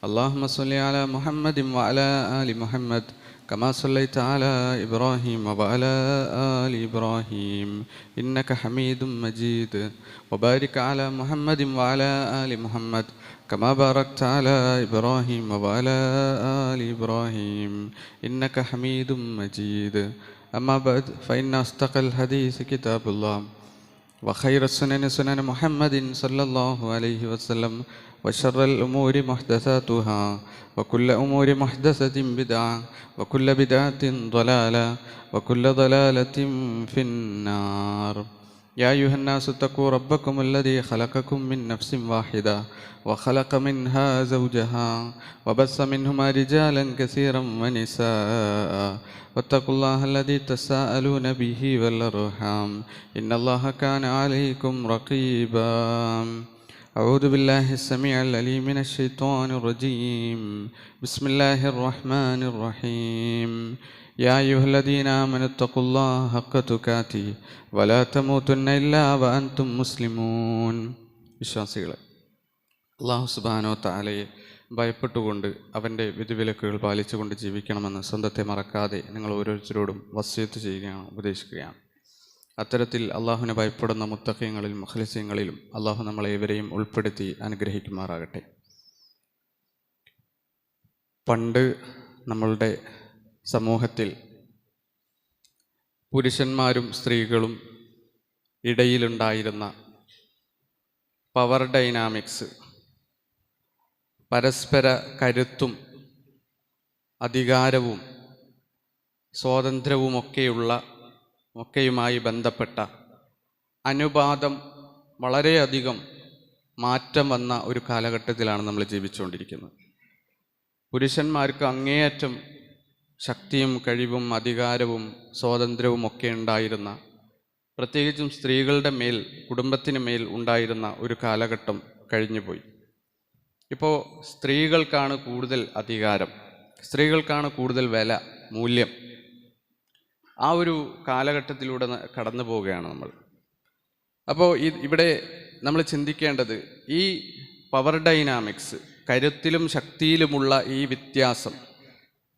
اللهم صل على محمد وعلى آل محمد كما صليت على إبراهيم وعلى آل إبراهيم. إنك حميد مجيد. وبارك على محمد وعلى آل محمد كما باركت على إبراهيم وعلى آل إبراهيم. إنك حميد مجيد. أما بعد فإن أصدق الحديث كتاب الله. وخير السنن سنن محمد صلى الله عليه وسلم وشر الأمور محدثاتها وكل أمور محدثة بدعة وكل بدعة ضلالة وكل ضلالة في النار يا أيها الناس اتقوا ربكم الذي خلقكم من نفس واحدة وخلق منها زوجها وبث منهما رجالا كثيرا ونساء. واتقوا الله الذي تساءلون به والأرحام. إن الله كان عليكم رقيبا. أعوذ بالله السميع العليم من الشيطان الرجيم. بسم الله الرحمن الرحيم. يا أيها الذين آمنوا اتقوا الله حق تقاته ولا تموتن إلا وأنتم مسلمون വിശ്വാസികളെ അള്ളാഹു സുബാനോ താലയെ ഭയപ്പെട്ടുകൊണ്ട് അവൻ്റെ വിധിവിലക്കുകൾ പാലിച്ചുകൊണ്ട് ജീവിക്കണമെന്ന് സ്വന്തത്തെ മറക്കാതെ നിങ്ങൾ ഓരോരുത്തരോടും വസ്യത്ത് ചെയ്യുകയാണ് ഉപദേശിക്കുകയാണ് അത്തരത്തിൽ അള്ളാഹുവിനെ ഭയപ്പെടുന്ന മുത്തഖ്യങ്ങളിൽ മുഖലിസ്യങ്ങളിലും അള്ളാഹു നമ്മളെ ഇവരെയും ഉൾപ്പെടുത്തി അനുഗ്രഹിക്കുമാറാകട്ടെ പണ്ട് നമ്മളുടെ സമൂഹത്തിൽ പുരുഷന്മാരും സ്ത്രീകളും ഇടയിലുണ്ടായിരുന്ന പവർ ഡൈനാമിക്സ് പരസ്പര കരുത്തും അധികാരവും സ്വാതന്ത്ര്യവുമൊക്കെയുള്ള ഒക്കെയുമായി ബന്ധപ്പെട്ട അനുപാതം വളരെയധികം മാറ്റം വന്ന ഒരു കാലഘട്ടത്തിലാണ് നമ്മൾ ജീവിച്ചുകൊണ്ടിരിക്കുന്നത്. പുരുഷന്മാർക്ക് അങ്ങേയറ്റം ശക്തിയും കഴിവും അധികാരവും സ്വാതന്ത്ര്യവും ഒക്കെ ഉണ്ടായിരുന്ന പ്രത്യേകിച്ചും സ്ത്രീകളുടെ മേൽ കുടുംബത്തിന് മേൽ ഉണ്ടായിരുന്ന ഒരു കാലഘട്ടം കഴിഞ്ഞുപോയി. ഇപ്പോൾ സ്ത്രീകൾക്കാണ് കൂടുതൽ അധികാരം സ്ത്രീകൾക്കാണ് കൂടുതൽ വില മൂല്യം. ആ ഒരു കാലഘട്ടത്തിലൂടെ കടന്നു പോവുകയാണ് നമ്മൾ. അപ്പോൾ ഇവിടെ നമ്മൾ ചിന്തിക്കേണ്ടത് ഈ പവർ ഡൈനാമിക്സ് കരുത്തിലും ശക്തിയിലുമുള്ള ഈ വ്യത്യാസം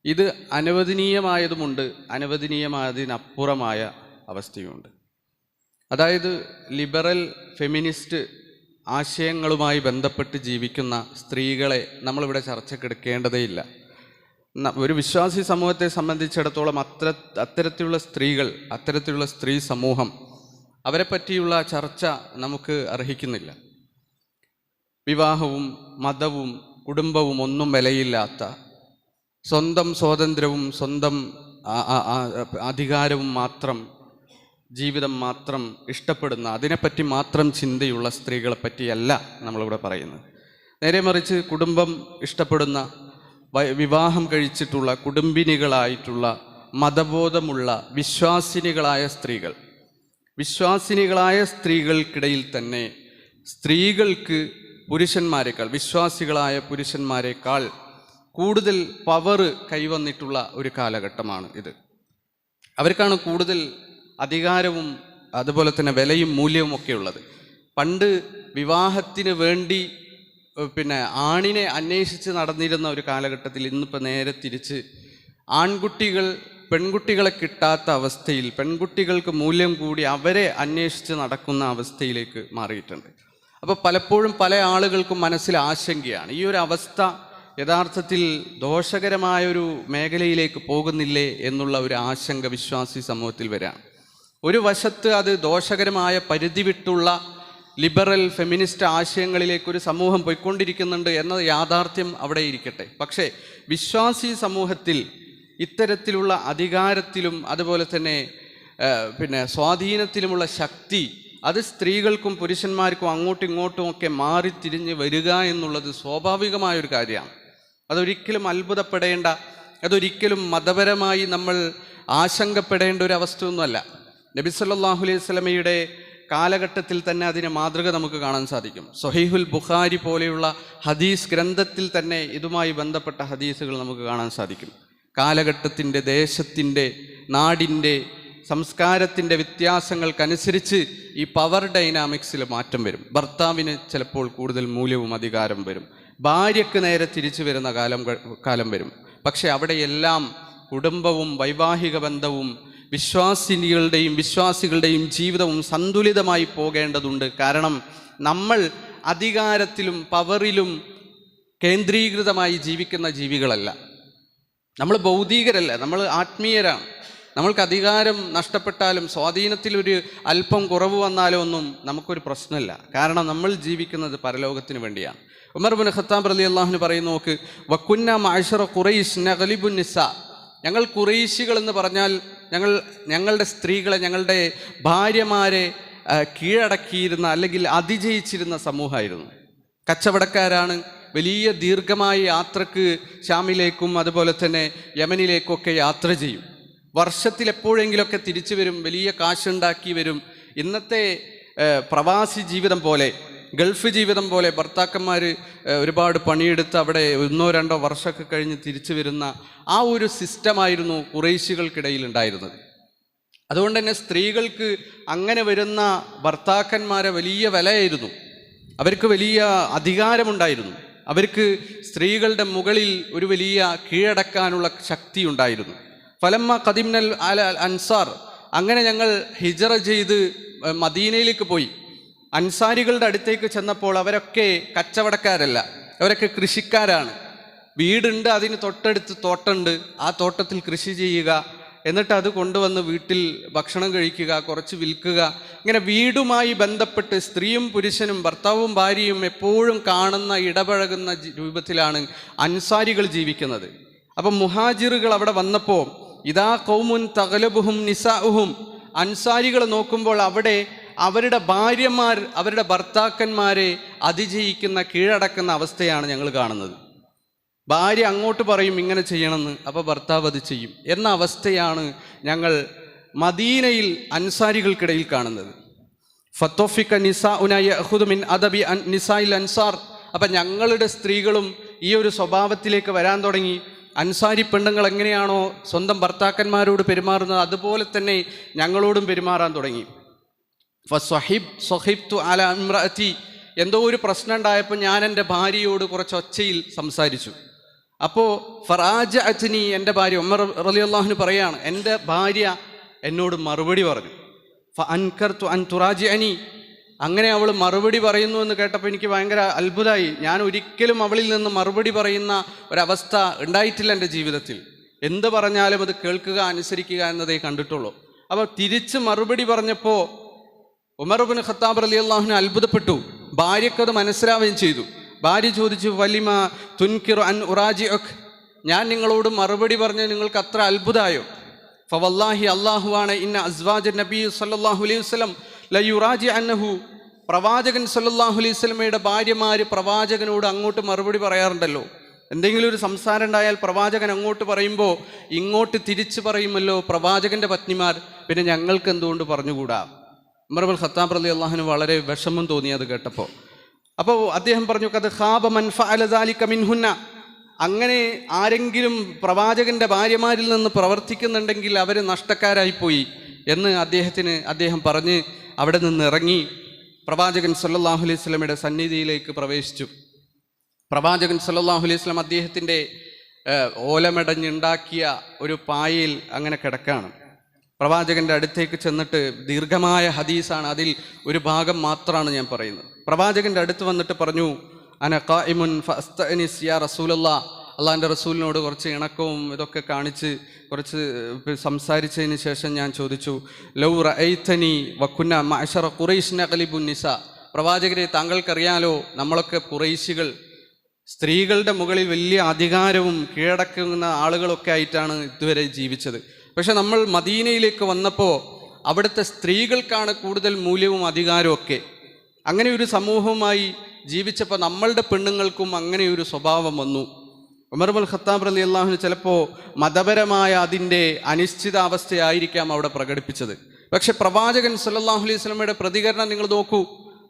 ഇത് അനുവദനീയമായതുമുണ്ട് അനുവദനീയമായതിനപ്പുറമായ അവസ്ഥയുമുണ്ട്. അതായത് ലിബറൽ ഫെമിനിസ്റ്റ് ആശയങ്ങളുമായി ബന്ധപ്പെട്ട് ജീവിക്കുന്ന സ്ത്രീകളെ നമ്മളിവിടെ ചർച്ചക്കെടുക്കേണ്ടതേയില്ല. ഒരു വിശ്വാസി സമൂഹത്തെ സംബന്ധിച്ചിടത്തോളം അത്ര അത്തരത്തിലുള്ള സ്ത്രീകൾ അത്തരത്തിലുള്ള സ്ത്രീ സമൂഹം അവരെ പറ്റിയുള്ള ചർച്ച നമുക്ക് അർഹിക്കുന്നില്ല. വിവാഹവും മതവും കുടുംബവും ഒന്നും വിലയില്ലാത്ത സ്വന്തം സ്വാതന്ത്ര്യവും സ്വന്തം അധികാരവും മാത്രം ജീവിതം മാത്രം ഇഷ്ടപ്പെടുന്ന അതിനെപ്പറ്റി മാത്രം ചിന്തയുള്ള സ്ത്രീകളെ പറ്റിയല്ല നമ്മളിവിടെ പറയുന്നത്. നേരെ മറിച്ച് കുടുംബം ഇഷ്ടപ്പെടുന്ന വിവാഹം കഴിച്ചിട്ടുള്ള കുടുംബിനികളായിട്ടുള്ള മതബോധമുള്ള വിശ്വാസിനികളായ സ്ത്രീകൾ. വിശ്വാസിനികളായ സ്ത്രീകൾക്കിടയിൽ തന്നെ സ്ത്രീകൾക്ക് പുരുഷന്മാരെക്കാൾ വിശ്വാസികളായ പുരുഷന്മാരെക്കാൾ കൂടുതൽ പവർ കൈവന്നിട്ടുള്ള ഒരു കാലഘട്ടമാണ് ഇത്. അവർക്കാണ് കൂടുതൽ അധികാരവും അതുപോലെ തന്നെ വിലയും മൂല്യവും ഒക്കെ ഉള്ളത്. പണ്ട് വിവാഹത്തിന് വേണ്ടി പിന്നെ ആണിനെ അന്വേഷിച്ച് നടന്നിരുന്ന ഒരു കാലഘട്ടത്തിൽ ഇന്നിപ്പോൾ നേരെ തിരിച്ച് ആൺകുട്ടികൾ പെൺകുട്ടികളെ കിട്ടാത്ത അവസ്ഥയിൽ പെൺകുട്ടികൾക്ക് മൂല്യം കൂടി അവരെ അന്വേഷിച്ച് നടക്കുന്ന അവസ്ഥയിലേക്ക് മാറിയിട്ടുണ്ട്. അപ്പോൾ പലപ്പോഴും പല ആളുകൾക്കും മനസ്സിൽ ആശങ്കയാണ്. ഈ ഒരു അവസ്ഥ യഥാർത്ഥത്തിൽ ദോഷകരമായൊരു മേഖലയിലേക്ക് പോകുന്നില്ലേ എന്നുള്ള ഒരു ആശങ്ക വിശ്വാസി സമൂഹത്തിൽ വരാം. ഒരു വശത്ത് അത് ദോഷകരമായ പരിധി വിട്ടുള്ള ലിബറൽ ഫെമിനിസ്റ്റ് ആശയങ്ങളിലേക്ക് ഒരു സമൂഹം പോയിക്കൊണ്ടിരിക്കുന്നുണ്ട് എന്ന യാഥാർത്ഥ്യം അവിടെ ഇരിക്കട്ടെ. പക്ഷേ വിശ്വാസി സമൂഹത്തിൽ ഇത്തരത്തിലുള്ള അധികാരത്തിലും അതുപോലെ തന്നെ പിന്നെ സ്വാധീനത്തിലുമുള്ള ശക്തി അത് സ്ത്രീകൾക്കും പുരുഷന്മാർക്കും അങ്ങോട്ടും ഇങ്ങോട്ടും ഒക്കെ മാറിത്തിരിഞ്ഞ് വരിക എന്നുള്ളത് സ്വാഭാവികമായൊരു കാര്യമാണ്. അതൊരിക്കലും അത്ഭുതപ്പെടേണ്ട അതൊരിക്കലും മതപരമായി നമ്മൾ ആശങ്കപ്പെടേണ്ട ഒരു അവസ്ഥയൊന്നുമല്ല. നബി സല്ലല്ലാഹു അലൈഹി സ്വലമയുടെ കാലഘട്ടത്തിൽ തന്നെ അതിന് മാതൃക നമുക്ക് കാണാൻ സാധിക്കും. സൊഹീഹുൽ ബുഖാരി പോലെയുള്ള ഹദീസ് ഗ്രന്ഥത്തിൽ തന്നെ ഇതുമായി ബന്ധപ്പെട്ട ഹദീസുകൾ നമുക്ക് കാണാൻ സാധിക്കും. കാലഘട്ടത്തിന്റെ ദേശത്തിന്റെ നാടിന്റെ സംസ്കാരത്തിന്റെ വ്യത്യാസങ്ങൾക്കനുസരിച്ച് ഈ പവർ ഡൈനാമിക്സിൽ മാറ്റം വരും. ഭർത്താവിന് ചിലപ്പോൾ കൂടുതൽ മൂല്യവും അധികാരം വരും. ഭാര്യയ്ക്ക് നേരെ തിരിച്ചു വരുന്ന കാലം കാലം വരും. പക്ഷെ അവിടെയെല്ലാം കുടുംബവും വൈവാഹിക ബന്ധവും വിശ്വാസിനികളുടെയും വിശ്വാസികളുടെയും ജീവിതവും സന്തുലിതമായി പോകേണ്ടതുണ്ട്. കാരണം നമ്മൾ അധികാരത്തിലും പവറിലും കേന്ദ്രീകൃതമായി ജീവിക്കുന്ന ജീവികളല്ല. നമ്മൾ ഭൗതികരല്ല നമ്മൾ ആത്മീയരാണ്. നമ്മൾക്ക് അധികാരം നഷ്ടപ്പെട്ടാലും സ്വാധീനത്തിൽ ഒരു അല്പം കുറവ് വന്നാലോ ഒന്നും നമുക്കൊരു പ്രശ്നമില്ല. കാരണം നമ്മൾ ജീവിക്കുന്നത് പരലോകത്തിന് വേണ്ടിയാണ്. ഉമർ ബിൻ ഖത്താബ് അലി അള്ളാഹുന് പറയുന്നു നോക്ക് വക്കുന്ന മാഷറ ഖുറൈഷ് നഗലിബുൻ നിസ. ഞങ്ങൾ കുറൈശികൾ എന്ന് പറഞ്ഞാൽ ഞങ്ങൾ ഞങ്ങളുടെ സ്ത്രീകളെ ഞങ്ങളുടെ ഭാര്യമാരെ കീഴടക്കിയിരുന്ന അല്ലെങ്കിൽ അതിജയിച്ചിരുന്ന സമൂഹമായിരുന്നു. കച്ചവടക്കാരാണ്. വലിയ ദീർഘമായ യാത്രയ്ക്ക് ഷാമിലേക്കും അതുപോലെ തന്നെ യമനിലേക്കൊക്കെ യാത്ര ചെയ്യും. വർഷത്തിൽ എപ്പോഴെങ്കിലുമൊക്കെ തിരിച്ചു വരും വലിയ കാശുണ്ടാക്കി വരും. ഇന്നത്തെ പ്രവാസി ജീവിതം പോലെ ഗൾഫ് ജീവിതം പോലെ ഭർത്താക്കന്മാർ ഒരുപാട് പണിയെടുത്ത് അവിടെ ഒന്നോ രണ്ടോ വർഷമൊക്കെ കഴിഞ്ഞ് തിരിച്ചു വരുന്ന ആ ഒരു സിസ്റ്റമായിരുന്നു കുറേശികൾക്കിടയിൽ ഉണ്ടായിരുന്നത് അതുകൊണ്ട് തന്നെ സ്ത്രീകൾക്ക് അങ്ങനെ വരുന്ന ഭർത്താക്കന്മാരെ വലിയ വിലയായിരുന്നു. അവർക്ക് വലിയ അധികാരമുണ്ടായിരുന്നു. അവർക്ക് സ്ത്രീകളുടെ മുകളിൽ ഒരു വലിയ കീഴടക്കാനുള്ള ശക്തി ഉണ്ടായിരുന്നു ഫലമ്മ കദിംനൽ അൽ അൻസാർ അങ്ങനെ ഞങ്ങൾ ഹിജറ ചെയ്ത് മദീനയിലേക്ക് പോയി. അൻസാരികളുടെ അടുത്തേക്ക് ചെന്നപ്പോൾ അവരൊക്കെ കച്ചവടക്കാരല്ല. അവരൊക്കെ കൃഷിക്കാരാണ്. വീടുണ്ട് അതിന് തൊട്ടടുത്ത് തോട്ടമുണ്ട് ആ തോട്ടത്തിൽ കൃഷി ചെയ്യുക എന്നിട്ട് അത് കൊണ്ടുവന്ന് വീട്ടിൽ ഭക്ഷണം കഴിക്കുക കുറച്ച് വിൽക്കുക. ഇങ്ങനെ വീടുമായി ബന്ധപ്പെട്ട് സ്ത്രീയും പുരുഷനും ഭർത്താവും ഭാര്യയും എപ്പോഴും കാണുന്ന ഇടപഴകുന്ന രൂപത്തിലാണ് അൻസാരികൾ ജീവിക്കുന്നത്. അപ്പം മുഹാജിറുകൾ അവിടെ വന്നപ്പോൾ ഇതാ കൗമുൻ തകലബുഹും നിസാഉഹും. അൻസാരികൾ നോക്കുമ്പോൾ അവിടെ അവരുടെ ഭാര്യമാർ അവരുടെ ഭർത്താക്കന്മാരെ അതിജയിക്കുന്ന കീഴടക്കുന്ന അവസ്ഥയാണ് ഞങ്ങൾ കാണുന്നത്. ഭാര്യ അങ്ങോട്ട് പറയും ഇങ്ങനെ ചെയ്യണമെന്ന്. അപ്പോൾ ഭർത്താവ് അത് ചെയ്യും. എന്ന അവസ്ഥയാണ് ഞങ്ങൾ മദീനയിൽ അൻസാരികൾക്കിടയിൽ കാണുന്നത്. ഫത്തോഫിക്ക നിസ ഉനായ അഹുദുമിൻ അദബി അൻ നിസായിൽ അൻസാർ. അപ്പം ഞങ്ങളുടെ സ്ത്രീകളും ഈ ഒരു സ്വഭാവത്തിലേക്ക് വരാൻ തുടങ്ങി. അൻസാരി പെണ്ണുങ്ങൾ എങ്ങനെയാണോ സ്വന്തം ഭർത്താക്കന്മാരോട് പെരുമാറുന്നത് അതുപോലെ തന്നെ ഞങ്ങളോടും പെരുമാറാൻ തുടങ്ങി. ഫസ്വഹിബ് തു അല അമ്രഅത്തി എന്തോ ഒരു പ്രശ്നം ഉണ്ടായപ്പോൾ ഞാൻ എന്റെ ഭാര്യയോട് കുറച്ച് ഒച്ചയിൽ സംസാരിച്ചു. അപ്പോൾ ഫറാജ അച്ഛനി എന്റെ ഭാര്യ ഉമർ റലി അള്ളാഹുന് പറയാണ് എന്റെ ഭാര്യ എന്നോട് മറുപടി പറഞ്ഞു. ഫ അൻകർ തു അൻ തുറാജി അനി അങ്ങനെ അവൾ മറുപടി പറയുന്നു എന്ന് കേട്ടപ്പോൾ എനിക്ക് ഭയങ്കര അത്ഭുതമായി. ഞാൻ ഒരിക്കലും അവളിൽ നിന്ന് മറുപടി പറയുന്ന ഒരവസ്ഥ ഉണ്ടായിട്ടില്ല എന്റെ ജീവിതത്തിൽ. എന്ത് പറഞ്ഞാലും അത് കേൾക്കുക അനുസരിക്കുക എന്നതേ കണ്ടിട്ടുള്ളൂ. അപ്പോൾ തിരിച്ച് മറുപടി പറഞ്ഞപ്പോൾ ഉമർബിൻ ഖത്താബ് അലി അള്ളാഹുവിനെ അത്ഭുതപ്പെട്ടു. ഭാര്യക്കത് മനസ്സിലാവുകയും ചെയ്തു. ഭാര്യ ചോദിച്ചു വലിമ തുൻകിർ അൻ ഉറാജി ഞാൻ നിങ്ങളോട് മറുപടി പറഞ്ഞ് നിങ്ങൾക്ക് അത്ര അത്ഭുതമായോ ഫവല്ലാഹി അള്ളാഹുവാണ് ഇന്ന അസ്വാജ് നബി സല്ലാഹു അലൈഹി വസല്ലം ലയുറാജി അന്നഹു. പ്രവാചകൻ സല്ലാഹു അലൈഹി വസല്ലമയുടെ ഭാര്യമാർ പ്രവാചകനോട് അങ്ങോട്ട് മറുപടി പറയാറുണ്ടല്ലോ. എന്തെങ്കിലും ഒരു സംസാരം ഉണ്ടായാൽ പ്രവാചകൻ അങ്ങോട്ട് പറയുമ്പോൾ ഇങ്ങോട്ട് തിരിച്ചു പറയുമല്ലോ പ്രവാചകന്റെ പത്നിമാർ. പിന്നെ ഞങ്ങൾക്ക് എന്തുകൊണ്ട് പറഞ്ഞുകൂടാ? ഉമർബുൽ ഖത്താബ് അലി അള്ളാഹുന് വളരെ വിഷമം തോന്നി അത് കേട്ടപ്പോൾ. അപ്പോൾ അദ്ദേഹം പറഞ്ഞു കത് ഖാബ മൻഫ അലദാലിക മിൻഹുന്ന. അങ്ങനെ ആരെങ്കിലും പ്രവാചകന്റെ ഭാര്യമാരിൽ നിന്ന് പ്രവർത്തിക്കുന്നുണ്ടെങ്കിൽ അവർ നഷ്ടക്കാരായിപ്പോയി എന്ന് അദ്ദേഹത്തിന് അദ്ദേഹം പറഞ്ഞ് അവിടെ നിന്ന് ഇറങ്ങി. പ്രവാചകൻ സല്ലാഹു അലൈഹി സ്വലമയുടെ സന്നിധിയിലേക്ക് പ്രവേശിച്ചു. പ്രവാചകൻ സല്ലാഹു അലൈഹി സ്വലം അദ്ദേഹത്തിന്റെ ഓലമടഞ്ഞുണ്ടാക്കിയ ഒരു പായയിൽ അങ്ങനെ കിടക്കാണ്. പ്രവാചകന്റെ അടുത്തേക്ക് ചെന്നിട്ട് ദീർഘമായ ഹദീസാണ് അതിൽ ഒരു ഭാഗം മാത്രമാണ് ഞാൻ പറയുന്നത്. പ്രവാചകന്റെ അടുത്ത് വന്നിട്ട് പറഞ്ഞു അന ഖായിമുൻ ഫസ്തഅനിസ് യാ റസൂലല്ലാ. റസൂലിനോട് കുറച്ച് ഇണക്കവും ഇതൊക്കെ കാണിച്ച് കുറച്ച് സംസാരിച്ചതിന് ശേഷം ഞാൻ ചോദിച്ചു ലൗ റഅയ്തനി വക്കുന്ന മഅശറ ഖുറൈശ് നഖലിബുൻ നിസ. പ്രവാചകരെ താങ്കൾക്കറിയാലോ നമ്മളൊക്കെ കുറൈശികൾ സ്ത്രീകളുടെ മുകളിൽ വലിയ അധികാരവും കീഴടക്കുന്ന ആളുകളൊക്കെ ആയിട്ടാണ് ഇതുവരെ ജീവിച്ചത്. പക്ഷെ നമ്മൾ മദീനയിലേക്ക് വന്നപ്പോൾ അവിടുത്തെ സ്ത്രീകൾക്കാണ് കൂടുതൽ മൂല്യവും അധികാരവും ഒക്കെ. അങ്ങനെ ഒരു സമൂഹവുമായി ജീവിച്ചപ്പോൾ നമ്മളുടെ പെണ്ണുങ്ങൾക്കും അങ്ങനെ ഒരു സ്വഭാവം വന്നു. ഉമർബുൽ ഖത്താബ് അലി അള്ളാഹുന് ചിലപ്പോൾ മതപരമായ അതിന്റെ അനിശ്ചിതാവസ്ഥയായിരിക്കാം അവിടെ പ്രകടിപ്പിച്ചത്. പക്ഷെ പ്രവാചകൻ സല്ലാഹു അലൈഹി സ്വലമയുടെ പ്രതികരണം നിങ്ങൾ നോക്കൂ.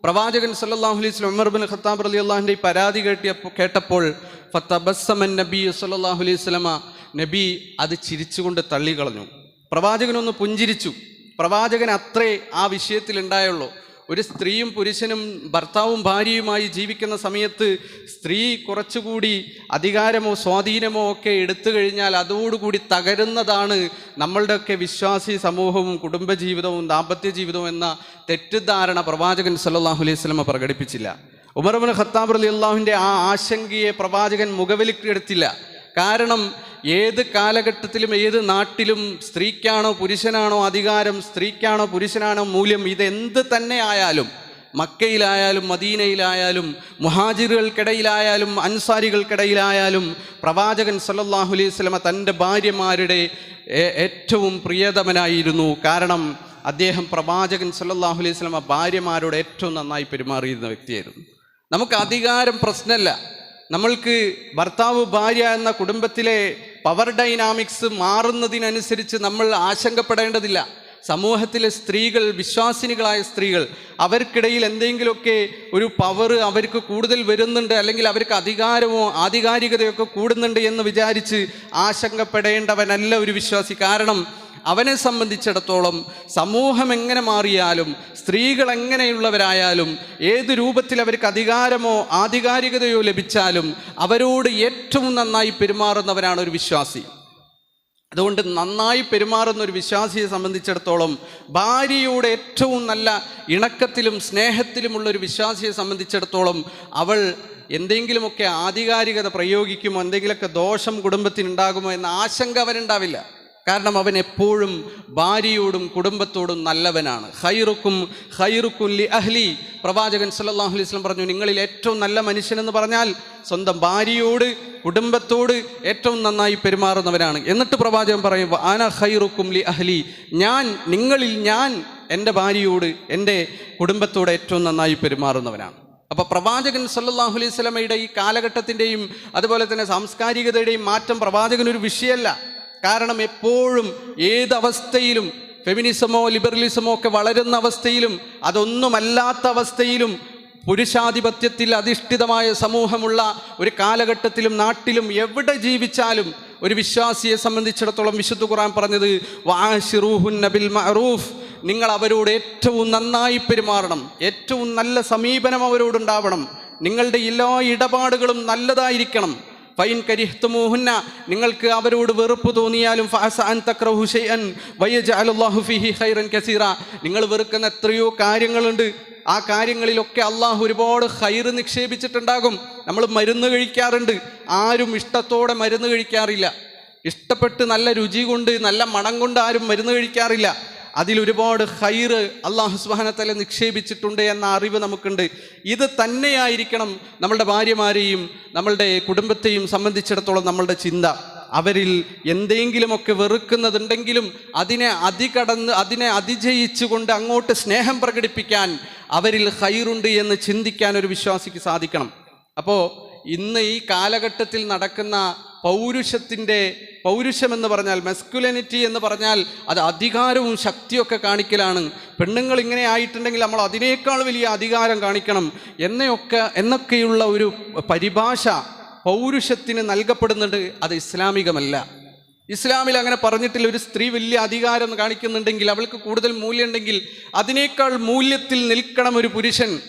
പ്രവാചകൻ സല്ലാഹു അലൈഹി സ്വലം ഉമർബുൽ ഖത്താബ് അലി അള്ളാഹിന്റെ ഈ പരാതി കേട്ടിയപ്പോൾ കേട്ടപ്പോൾ ഫത്തബസ്സമൻ നബി സല്ലാഹു അലൈഹി സ്വലമ നബി അത് ചിരിച്ചുകൊണ്ട് തള്ളിക്കളഞ്ഞു. പ്രവാചകനൊന്ന് പുഞ്ചിരിച്ചു. പ്രവാചകൻ അത്രേ ആ വിഷയത്തിൽ ഉണ്ടായുള്ളൂ ഒരു സ്ത്രീയും പുരുഷനും ഭർത്താവും ഭാര്യയുമായി ജീവിക്കുന്ന സമയത്ത് സ്ത്രീ കുറച്ചുകൂടി അധികാരമോ സ്വാധീനമോ ഒക്കെ എടുത്തു കഴിഞ്ഞാൽ അതോടുകൂടി തകരുന്നതാണ് നമ്മളുടെയൊക്കെ വിശ്വാസി സമൂഹവും കുടുംബജീവിതവും ദാമ്പത്യ ജീവിതവും എന്ന തെറ്റിദ്ധാരണ പ്രവാചകൻ സല്ലാഹു അലൈഹി സ്വലമ പ്രകടിപ്പിച്ചില്ല. ഉമർബിൻ ഖത്താബ് അലി അള്ളാഹുവിന്റെ ആ ആശങ്കയെ പ്രവാചകൻ മുഖവിലിക്കെടുത്തില്ല കാരണം ഏത് കാലഘട്ടത്തിലും ഏത് നാട്ടിലും സ്ത്രീക്കാണോ പുരുഷനാണോ അധികാരം സ്ത്രീക്കാണോ പുരുഷനാണോ മൂല്യം ഇതെന്ത് തന്നെ ആയാലും മക്കയിലായാലും മദീനയിലായാലും മുഹാജിറുകൾക്കിടയിലായാലും അൻസാരികൾക്കിടയിലായാലും പ്രവാചകൻ സല്ലല്ലാഹു അലൈഹി സ്വലമ തന്റെ ഭാര്യമാരുടെ ഏറ്റവും പ്രിയതമനായിരുന്നു. കാരണം അദ്ദേഹം പ്രവാചകൻ സല്ലല്ലാഹു അലൈഹി സ്വലമ ഭാര്യമാരോട് ഏറ്റവും നന്നായി പെരുമാറിയിരുന്ന വ്യക്തിയായിരുന്നു. നമുക്ക് അധികാരം പ്രശ്നമല്ല. നമ്മൾക്ക് ഭർത്താവ് ഭാര്യ എന്ന കുടുംബത്തിലെ പവർ ഡൈനാമിക്സ് മാറുന്നതിനനുസരിച്ച് നമ്മൾ ആശങ്കപ്പെടേണ്ടതില്ല. സമൂഹത്തിലെ സ്ത്രീകൾ വിശ്വാസിനികളായ സ്ത്രീകൾ അവർക്കിടയിൽ എന്തെങ്കിലുമൊക്കെ ഒരു പവർ അവർക്ക് കൂടുതൽ വരുന്നുണ്ട് അല്ലെങ്കിൽ അവർക്ക് അധികാരമോ ആധികാരികതയൊക്കെ കൂടുന്നുണ്ട് എന്ന് വിചാരിച്ച് ആശങ്കപ്പെടേണ്ടവനല്ല ഒരു വിശ്വാസി. കാരണം അവനെ സംബന്ധിച്ചിടത്തോളം സമൂഹം എങ്ങനെ മാറിയാലും സ്ത്രീകൾ എങ്ങനെയുള്ളവരായാലും ഏത് രൂപത്തിൽ അവർക്ക് അധികാരമോ ആധികാരികതയോ ലഭിച്ചാലും അവരോട് ഏറ്റവും നന്നായി പെരുമാറുന്നവരാണ് ഒരു വിശ്വാസി. അതുകൊണ്ട് നന്നായി പെരുമാറുന്ന ഒരു വിശ്വാസിയെ സംബന്ധിച്ചിടത്തോളം ഭാര്യയുടെ ഏറ്റവും നല്ല ഇണക്കത്തിലും സ്നേഹത്തിലുമുള്ള ഒരു വിശ്വാസിയെ സംബന്ധിച്ചിടത്തോളം അവൾ എന്തെങ്കിലുമൊക്കെ ആധികാരികത പ്രയോഗിക്കുമോ എന്തെങ്കിലുമൊക്കെ ദോഷം കുടുംബത്തിനുണ്ടാകുമോ എന്ന ആശങ്ക അവനുണ്ടാവില്ല. കാരണം അവൻ എപ്പോഴും ഭാര്യയോടും കുടുംബത്തോടും നല്ലവനാണ്. ഹൈറുക്കും ഹൈറുക്കുല്ലി അഹ്ലി. പ്രവാചകൻ സല്ലാഹു അലൈഹി വസല്ലം പറഞ്ഞു നിങ്ങളിൽ ഏറ്റവും നല്ല മനുഷ്യനെന്ന് പറഞ്ഞാൽ സ്വന്തം ഭാര്യയോട് കുടുംബത്തോട് ഏറ്റവും നന്നായി പെരുമാറുന്നവനാണ്. എന്നിട്ട് പ്രവാചകൻ പറയും ആന ഹൈറുക്കും ലി അഹ്ലി. ഞാൻ നിങ്ങളിൽ ഞാൻ എന്റെ ഭാര്യയോട് എന്റെ കുടുംബത്തോട് ഏറ്റവും നന്നായി പെരുമാറുന്നവനാണ്. അപ്പോൾ പ്രവാചകൻ സല്ലാഹു അലൈഹി സ്വലമയുടെ ഈ കാലഘട്ടത്തിന്റെയും അതുപോലെ തന്നെ സാംസ്കാരികതയുടെയും മാറ്റം പ്രവാചകൻ ഒരു വിഷയമല്ല. കാരണം എപ്പോഴും ഏതവസ്ഥയിലും ഫെമിനിസമോ ലിബറലിസമോ ഒക്കെ വളരുന്ന അവസ്ഥയിലും അതൊന്നുമല്ലാത്ത അവസ്ഥയിലും പുരുഷാധിപത്യത്തിൽ അധിഷ്ഠിതമായ സമൂഹമുള്ള ഒരു കാലഘട്ടത്തിലും നാട്ടിലും എവിടെ ജീവിച്ചാലും ഒരു വിശ്വാസിയെ സംബന്ധിച്ചിടത്തോളം വിശുദ്ധ ഖുറാൻ പറഞ്ഞത് വാഷിറൂഹുൻ നബിൽ മഅറൂഫ്. നിങ്ങൾ അവരോട് ഏറ്റവും നന്നായി പെരുമാറണം ഏറ്റവും നല്ല സമീപനം അവരോടുണ്ടാവണം നിങ്ങളുടെ എല്ലാ ഇടപാടുകളും നല്ലതായിരിക്കണം. ഫൈൻ കരിഹ്തുമൂഹുന്ന നിങ്ങൾക്ക് അവരോട് വെറുപ്പ് തോന്നിയാലും ഖൈറൻ കസീറ. നിങ്ങൾ വെറുക്കുന്ന എത്രയോ കാര്യങ്ങളുണ്ട്. ആ കാര്യങ്ങളിലൊക്കെ അള്ളാഹു ഒരുപാട് ഹൈറ് നിക്ഷേപിച്ചിട്ടുണ്ടാകും. നമ്മൾ മരുന്ന് കഴിക്കാറുണ്ട്. ആരും ഇഷ്ടത്തോടെ മരുന്ന് കഴിക്കാറില്ല. ഇഷ്ടപ്പെട്ട് നല്ല രുചി കൊണ്ട് നല്ല മണം കൊണ്ട് ആരും മരുന്ന് കഴിക്കാറില്ല. അതിലൊരുപാട് ഹൈറ് അള്ളാഹു സുബാനത്തല നിക്ഷേപിച്ചിട്ടുണ്ട് എന്ന അറിവ് നമുക്കുണ്ട്. ഇത് തന്നെയായിരിക്കണം നമ്മളുടെ ഭാര്യമാരെയും നമ്മളുടെ കുടുംബത്തെയും സംബന്ധിച്ചിടത്തോളം നമ്മളുടെ ചിന്ത. അവരിൽ എന്തെങ്കിലുമൊക്കെ വെറുക്കുന്നതുണ്ടെങ്കിലും അതിനെ അതികടന്ന് അതിനെ അതിജയിച്ചുകൊണ്ട് അങ്ങോട്ട് സ്നേഹം പ്രകടിപ്പിക്കാൻ അവരിൽ ഹൈറുണ്ട് എന്ന് ചിന്തിക്കാൻ ഒരു വിശ്വാസിക്ക് സാധിക്കണം. അപ്പോൾ ഇന്ന് ഈ കാലഘട്ടത്തിൽ നടക്കുന്ന പൗരുഷത്തിന്റെ പൗരുഷമെന്ന് പറഞ്ഞാൽ മെസ്കുലനിറ്റി എന്ന് പറഞ്ഞാൽ അത് അധികാരവും ശക്തിയൊക്കെ കാണിക്കലാണ്. പെണ്ണുങ്ങൾ ഇങ്ങനെ ആയിട്ടുണ്ടെങ്കിൽ നമ്മൾ അതിനേക്കാൾ വലിയ അധികാരം കാണിക്കണം. എന്നൊക്കെ എന്നൊക്കെയുള്ള ഒരു പരിഭാഷ പൗരുഷത്തിന് നൽകപ്പെടുന്നുണ്ട് അത് ഇസ്ലാമികമല്ല. ഇസ്ലാമിൽ അങ്ങനെ പറഞ്ഞിട്ടില്ല ഒരു സ്ത്രീ വലിയ അധികാരം കാണിക്കുന്നുണ്ടെങ്കിൽ അവൾക്ക് കൂടുതൽ മൂല്യമുണ്ടെങ്കിൽ അതിനേക്കാൾ മൂല്യത്തിൽ നിൽക്കണം ഒരു പുരുഷൻ.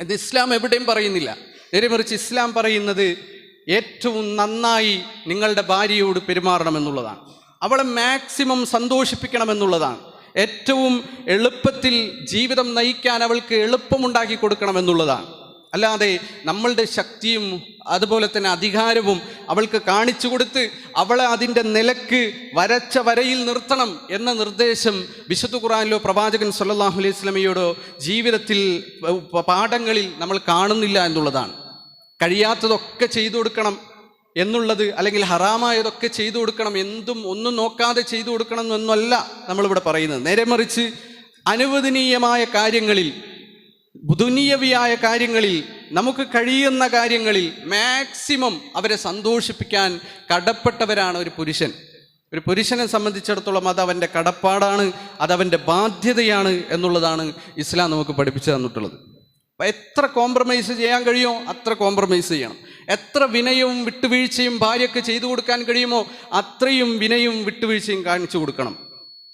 ഇത് ഇസ്ലാം എവിടെയും പറയുന്നില്ല. നേരെ മറിച്ച് ഇസ്ലാം പറയുന്നത് ഏറ്റവും നന്നായി നിങ്ങളുടെ ഭാര്യയോട് പെരുമാറണമെന്നുള്ളതാണ്. അവളെ മാക്സിമം സന്തോഷിപ്പിക്കണമെന്നുള്ളതാണ്. ഏറ്റവും എളുപ്പത്തിൽ ജീവിതം നയിക്കാൻ അവൾക്ക് എളുപ്പമുണ്ടാക്കി കൊടുക്കണമെന്നുള്ളതാണ്. അല്ലാതെ നമ്മളുടെ ശക്തിയും അതുപോലെ തന്നെ അധികാരവും അവൾക്ക് കാണിച്ചു കൊടുത്ത് അവളെ അതിന്റെ നിലയ്ക്ക് വരച്ച വരയിൽ നിർത്തണം എന്ന നിർദ്ദേശം വിശുദ്ധ ഖുറാനിലോ പ്രവാചകൻ സല്ലാഹു അലൈഹി സ്വലമയോടോ ജീവിതത്തിൽ പാഠങ്ങളിൽ നമ്മൾ കാണുന്നില്ല എന്നുള്ളതാണ്. കഴിയാത്തതൊക്കെ ചെയ്തു കൊടുക്കണം എന്നുള്ളത് അല്ലെങ്കിൽ ഹറാമായതൊക്കെ ചെയ്തു കൊടുക്കണം എന്തും ഒന്നും നോക്കാതെ ചെയ്തു കൊടുക്കണം എന്നല്ല നമ്മളിവിടെ പറയുന്നത്. നേരെ മറിച്ച് അനുവദനീയമായ കാര്യങ്ങളിൽ ദുനീയവിയായ കാര്യങ്ങളിൽ നമുക്ക് കഴിയുന്ന കാര്യങ്ങളിൽ മാക്സിമം അവരെ സന്തോഷിപ്പിക്കാൻ കടപ്പെട്ടവരാണ് ഒരു പുരുഷൻ. ഒരു പുരുഷനെ സംബന്ധിച്ചിടത്തോളം അത് അവന്റെ കടപ്പാടാണ് അതവന്റെ ബാധ്യതയാണ് എന്നുള്ളതാണ് ഇസ്ലാം നമുക്ക് പഠിപ്പിച്ചു തന്നിട്ടുള്ളത്. എത്ര കോംപ്രമൈസ് ചെയ്യാൻ കഴിയുമോ അത്ര കോംപ്രമൈസ് ചെയ്യണം. എത്ര വിനയവും വിട്ടുവീഴ്ചയും ഭാര്യയ്ക്ക് ചെയ്തു കൊടുക്കാൻ കഴിയുമോ അത്രയും വിനയവും വിട്ടുവീഴ്ചയും കാണിച്ചു കൊടുക്കണം.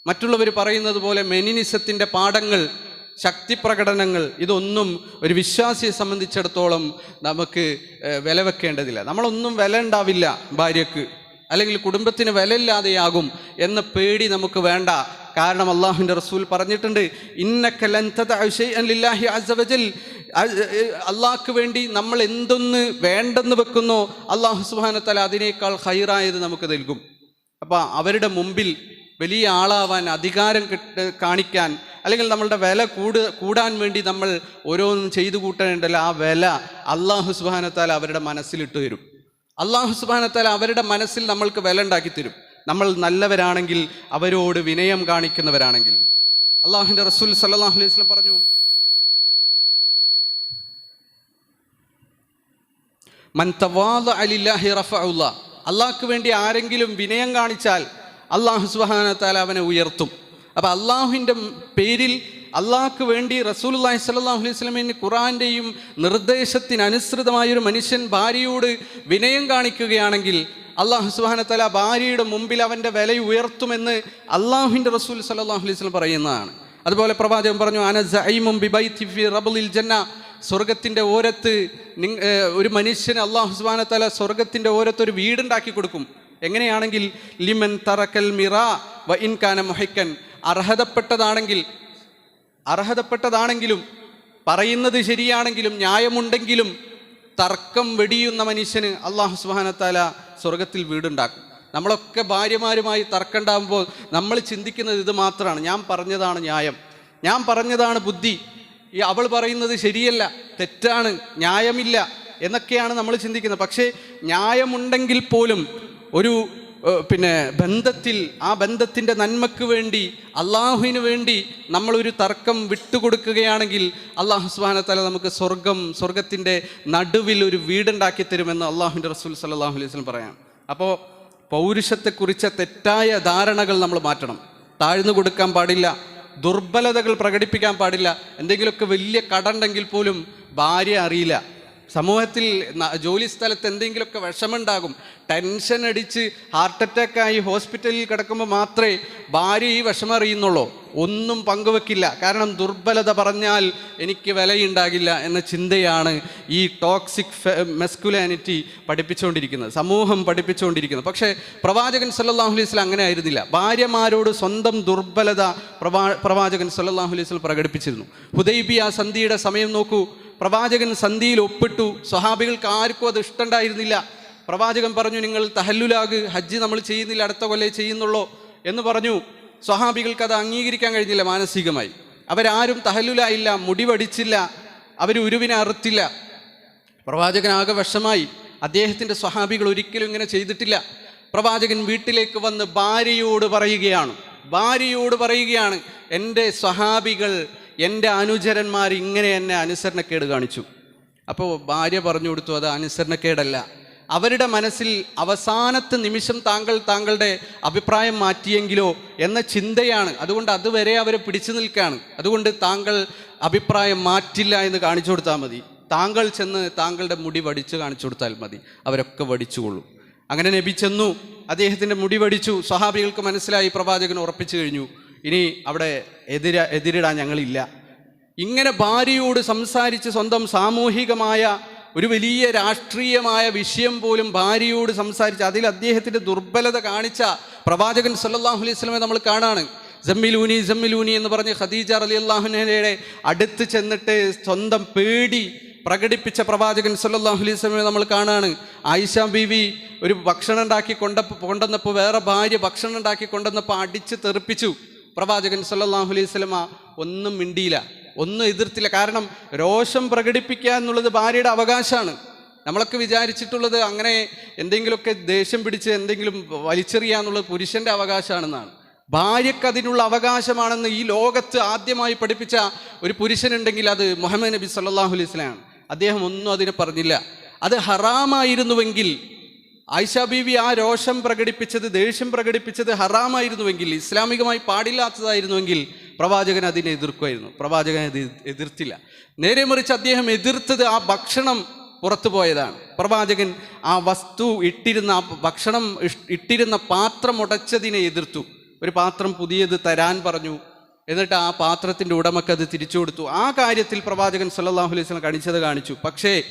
മറ്റുള്ളവർ പറയുന്നത് പോലെ മെനിനിസത്തിന്റെ പാഠങ്ങൾ ശക്തിപ്രകടനങ്ങൾ ഇതൊന്നും ഒരു വിശ്വാസിയെ സംബന്ധിച്ചിടത്തോളം നമുക്ക് വില വെക്കേണ്ടതില്ല നമ്മളൊന്നും വില ഉണ്ടാവില്ല ഭാര്യയ്ക്ക്. അല്ലെങ്കിൽ കുടുംബത്തിന് വിലയില്ലാതെയാകും എന്ന പേടി നമുക്ക് വേണ്ട. കാരണം അള്ളാഹുവിന്റെ റസൂൽ പറഞ്ഞിട്ടുണ്ട് ഇന്നക്കലി അസവജൽ അള്ളാഹ്ക്ക് വേണ്ടി നമ്മൾ എന്തൊന്ന് വേണ്ടെന്ന് വെക്കുന്നോ അള്ളാഹു സുബാനത്തല അതിനേക്കാൾ ഹൈറായത് നമുക്ക് നൽകും. അപ്പോൾ അവരുടെ മുമ്പിൽ വലിയ ആളാവാൻ അധികാരം കിട്ട കാണിക്കാൻ അല്ലെങ്കിൽ നമ്മളുടെ വില കൂട് കൂടാൻ വേണ്ടി നമ്മൾ ഓരോന്നും ചെയ്തു കൂട്ടേണ്ടല്ല ആ വില അള്ളാഹു സുബാനത്താൽ അവരുടെ മനസ്സിലിട്ട് തരും. അള്ളാഹു സുബാനത്താൽ അവരുടെ മനസ്സിൽ നമ്മൾക്ക് വില ഉണ്ടാക്കി തരും. നമ്മൾ നല്ലവരാണെങ്കിൽ അവരോട് വിനയം കാണിക്കുന്നവരാണെങ്കിൽ. അള്ളാഹുവിന്റെ റസൂൽ സല്ലാഹു അലൈഹി വസല്ലം പറഞ്ഞു അലില്ലാഹി അള്ളാഹ്ക്ക് വേണ്ടി ആരെങ്കിലും വിനയം കാണിച്ചാൽ അള്ളാഹു സുബാനത്താൽ അവനെ ഉയർത്തും. അപ്പം അള്ളാഹുവിന്റെ പേരിൽ അള്ളാഹ്ക്ക് വേണ്ടി റസൂലുള്ളാഹി സ്വല്ലാഹു അലൈഹി സ്വലമിന് ഖുറാന്റെയും നിർദ്ദേശത്തിനനുസൃതമായൊരു മനുഷ്യൻ ഭാര്യയോട് വിനയം കാണിക്കുകയാണെങ്കിൽ അള്ളാഹു സുബാനത്തല ഭാര്യയുടെ മുമ്പിൽ അവന്റെ വില ഉയർത്തുമെന്ന് അള്ളാഹുവിന്റെ റസൂൽ സല്ലല്ലാഹു അലൈഹി പറയുന്നതാണ്. അതുപോലെ പ്രവാചകൻ പറഞ്ഞു റബലിൽ ജന്ന. സ്വർഗത്തിന്റെ ഓരത്ത് ഒരു മനുഷ്യന് അള്ളാഹു സുബാനത്തല സ്വർഗത്തിന്റെ ഓരത്ത് ഒരു വീടുണ്ടാക്കി കൊടുക്കും. എങ്ങനെയാണെങ്കിൽ ലിമൻ തറക്കൽ മിറ വ ഇൻകാന മൊഹയ്ക്കൻ അർഹതപ്പെട്ടതാണെങ്കിൽ അർഹതപ്പെട്ടതാണെങ്കിലും പറയുന്നത് ശരിയാണെങ്കിലും ന്യായമുണ്ടെങ്കിലും തർക്കം വെടിയുന്ന മനുഷ്യന് അള്ളാഹു സുബാനത്താല സ്വർഗത്തിൽ വീടുണ്ടാക്കും. നമ്മളൊക്കെ ഭാര്യമാരുമായി തർക്കണ്ടാകുമ്പോൾ നമ്മൾ ചിന്തിക്കുന്നത് ഇത് മാത്രമാണ്. ഞാൻ പറഞ്ഞതാണ് ന്യായം. ഞാൻ പറഞ്ഞതാണ് ബുദ്ധി. ഈ അവൾ പറയുന്നത് ശരിയല്ല തെറ്റാണ് ന്യായമില്ല എന്നൊക്കെയാണ് നമ്മൾ ചിന്തിക്കുന്നത്. പക്ഷേ ന്യായമുണ്ടെങ്കിൽ പോലും ഒരു പിന്നെ ബന്ധത്തിൽ ആ ബന്ധത്തിന്റെ നന്മക്ക് വേണ്ടി അള്ളാഹുവിന് വേണ്ടി നമ്മളൊരു തർക്കം വിട്ടുകൊടുക്കുകയാണെങ്കിൽ അള്ളാഹു സുബാനത്തല നമുക്ക് സ്വർഗം സ്വർഗത്തിന്റെ നടുവിൽ ഒരു വീടുണ്ടാക്കി തരുമെന്ന് അള്ളാഹുവിന്റെ റസൂൽ സല്ലാഹു അലൈഹി വസ്ലം പറയാം. അപ്പോൾ പൗരുഷത്തെക്കുറിച്ച തെറ്റായ ധാരണകൾ നമ്മൾ മാറ്റണം. താഴ്ന്നു കൊടുക്കാൻ പാടില്ല ദുർബലതകൾ പ്രകടിപ്പിക്കാൻ പാടില്ല എന്തെങ്കിലുമൊക്കെ വലിയ കടണ്ടെങ്കിൽ പോലും ഭാര്യ അറിയില്ല. സമൂഹത്തിൽ ജോലി സ്ഥലത്ത് എന്തെങ്കിലുമൊക്കെ വിഷമുണ്ടാകും ടെൻഷൻ അടിച്ച് ഹാർട്ട് അറ്റാക്കായി ഹോസ്പിറ്റലിൽ കിടക്കുമ്പോൾ മാത്രമേ ഭാര്യ ഈ വിഷമം അറിയുന്നുള്ളൂ. ഒന്നും പങ്കുവെക്കില്ല. കാരണം ദുർബലത പറഞ്ഞാൽ എനിക്ക് വിലയുണ്ടാകില്ല എന്ന ചിന്തയാണ് ഈ ടോക്സിക് മെസ്കുലാനിറ്റി പഠിപ്പിച്ചുകൊണ്ടിരിക്കുന്നത്. സമൂഹം പഠിപ്പിച്ചുകൊണ്ടിരിക്കുന്നത്. പക്ഷേ പ്രവാചകൻ സല്ലാഹു അലൈഹി വസല്ലം അങ്ങനെ ആയിരുന്നില്ല. ഭാര്യമാരോട് സ്വന്തം ദുർബലത പ്രവാ പ്രവാചകൻ സല്ലാഹു അലൈഹി വസല്ലം പ്രകടിപ്പിച്ചിരുന്നു. ഹുദൈബിയ സന്ധിയുടെ സമയം നോക്കൂ. പ്രവാചകൻ സന്ധിയിൽ ഒപ്പിട്ടു. സ്വഹാബികൾക്ക് ആർക്കും അത് ഇഷ്ടണ്ടായിരുന്നില്ല. പ്രവാചകൻ പറഞ്ഞു നിങ്ങൾ തഹല്ലുലാഗ് ഹജ്ജ് നമ്മൾ ചെയ്യുന്നില്ല അടുത്ത കൊല്ലേ ചെയ്യുന്നുള്ളൂ എന്ന് പറഞ്ഞു. സ്വഹാബികൾക്ക് അത് അംഗീകരിക്കാൻ കഴിഞ്ഞില്ല മാനസികമായി. അവരാരും തഹല്ലുലായില്ല മുടിവടിച്ചില്ല അവർ ഉരുവിനെ അറുത്തില്ല. പ്രവാചകനാകെ വിഷമായി. അദ്ദേഹത്തിന്റെ സ്വഹാബികൾ ഒരിക്കലും ഇങ്ങനെ ചെയ്തിട്ടില്ല. പ്രവാചകൻ വീട്ടിലേക്ക് വന്ന് ഭാര്യയോട് പറയുകയാണ്. ഭാര്യയോട് പറയുകയാണ് എന്റെ സ്വഹാബികൾ എന്റെ അനുചരന്മാർ ഇങ്ങനെ എന്നെ അനുസരണക്കേട് കാണിച്ചു. അപ്പോൾ ഭാര്യ പറഞ്ഞു കൊടുത്തു അത് അനുസരണക്കേടല്ല. അവരുടെ മനസ്സിൽ അവസാനത്തെ നിമിഷം താങ്കൾ താങ്കളുടെ അഭിപ്രായം മാറ്റിയെങ്കിലോ എന്ന ചിന്തയാണ്. അതുകൊണ്ട് അതുവരെ അവരെ പിടിച്ചു നിൽക്കുകയാണ് അതുകൊണ്ട് താങ്കൾ അഭിപ്രായം മാറ്റില്ല എന്ന് കാണിച്ചു കൊടുത്താൽ മതി. താങ്കൾ ചെന്ന് താങ്കളുടെ മുടി വടിച്ച് കാണിച്ചു കൊടുത്താൽ മതി. അവരൊക്കെ വടിച്ചുകൊള്ളും. അങ്ങനെ നബി ചെന്നു. അദ്ദേഹത്തിന്റെ മുടി വടിച്ചു. സ്വഹാബികൾക്ക് മനസ്സിലായി. പ്രവാചകൻ ഉറപ്പിച്ചു കഴിഞ്ഞു. ഇനി അവിടെ എതിര എതിരിടാൻ ഞങ്ങളില്ല. ഇങ്ങനെ ഭാര്യയോട് സംസാരിച്ച് സ്വന്തം സാമൂഹികമായ ഒരു വലിയ രാഷ്ട്രീയമായ വിഷയം പോലും ഭാര്യയോട് സംസാരിച്ച് അതിൽ അദ്ദേഹത്തിന്റെ ദുർബലത കാണിച്ച പ്രവാചകൻ സല്ലാഹു അലൈഹി സ്വലമെ നമ്മൾ കാണാണ്. ജമ്മിലൂനി ജമ്മിലൂനി എന്ന് പറഞ്ഞ് ഖദീജ അലി അള്ളാഹുനയുടെ അടുത്ത് ചെന്നിട്ട് സ്വന്തം പേടി പ്രകടിപ്പിച്ച പ്രവാചകൻ സല്ലാഹു അലൈഹി സ്വലമെ നമ്മൾ കാണാണ്. ആയിഷ ബീവി ഒരു ഭക്ഷണം ഉണ്ടാക്കി കൊണ്ടപ്പോൾ കൊണ്ടുവന്നപ്പോൾ വേറെ ഭാര്യ ഭക്ഷണം ഉണ്ടാക്കി കൊണ്ടുവന്നപ്പോൾ അടിച്ച് തെറിപ്പിച്ചു. പ്രവാചകൻ സല്ലല്ലാഹു അലൈഹി വസല്ലമ ഒന്നും മിണ്ടിയില്ല ഒന്നും എതിർത്തില്ല. കാരണം രോഷം പ്രകടിപ്പിക്കുക എന്നുള്ളത് ഭാര്യയുടെ അവകാശമാണ്. നമ്മളൊക്കെ വിചാരിച്ചിട്ടുള്ളത് അങ്ങനെ എന്തെങ്കിലുമൊക്കെ ദേഷ്യം പിടിച്ച് എന്തെങ്കിലും വലിച്ചെറിയുക എന്നുള്ളത് പുരുഷന്റെ അവകാശമാണെന്നാണ്. ഭാര്യയ്ക്ക് അതിനുള്ള അവകാശമാണെന്ന് ഈ ലോകത്ത് ആദ്യമായി പഠിപ്പിച്ച ഒരു പുരുഷനുണ്ടെങ്കിൽ അത് മുഹമ്മദ് നബി സല്ലല്ലാഹു അലൈഹി വസല്ലമയാണ് അദ്ദേഹം ഒന്നും അതിനെ പറഞ്ഞില്ല. അത് ഹറാമായിരുന്നുവെങ്കിൽ ആയിഷ ബീവി ആ രോഷം പ്രകടിപ്പിച്ചത് ദേഷ്യം പ്രകടിപ്പിച്ചത് ഹറാമായിരുന്നുവെങ്കിൽ ഇസ്ലാമികമായി പാടില്ലാത്തതായിരുന്നുവെങ്കിൽ പ്രവാചകൻ അതിനെ എതിർക്കുമായിരുന്നു. പ്രവാചകൻ അത് എതിർത്തില്ല. നേരെ മറിച്ച് അദ്ദേഹം എതിർത്തത് ആ ഭക്ഷണം പുറത്തു പോയതാണ് പ്രവാചകൻ ആ വസ്തു ഇട്ടിരുന്ന ആ ഭക്ഷണം ഇട്ടിരുന്ന പാത്രം ഉടച്ചതിനെ എതിർത്തു. ഒരു പാത്രം പുതിയത് തരാൻ പറഞ്ഞു. എന്നിട്ട് ആ പാത്രത്തിന്റെ ഉടമക്ക് അത് തിരിച്ചു കൊടുത്തു. ആ കാര്യത്തിൽ പ്രവാചകൻ സല്ലാഹു അലൈഹി വസല്ലം കാണിച്ചത് കാണിച്ചു. പക്ഷേ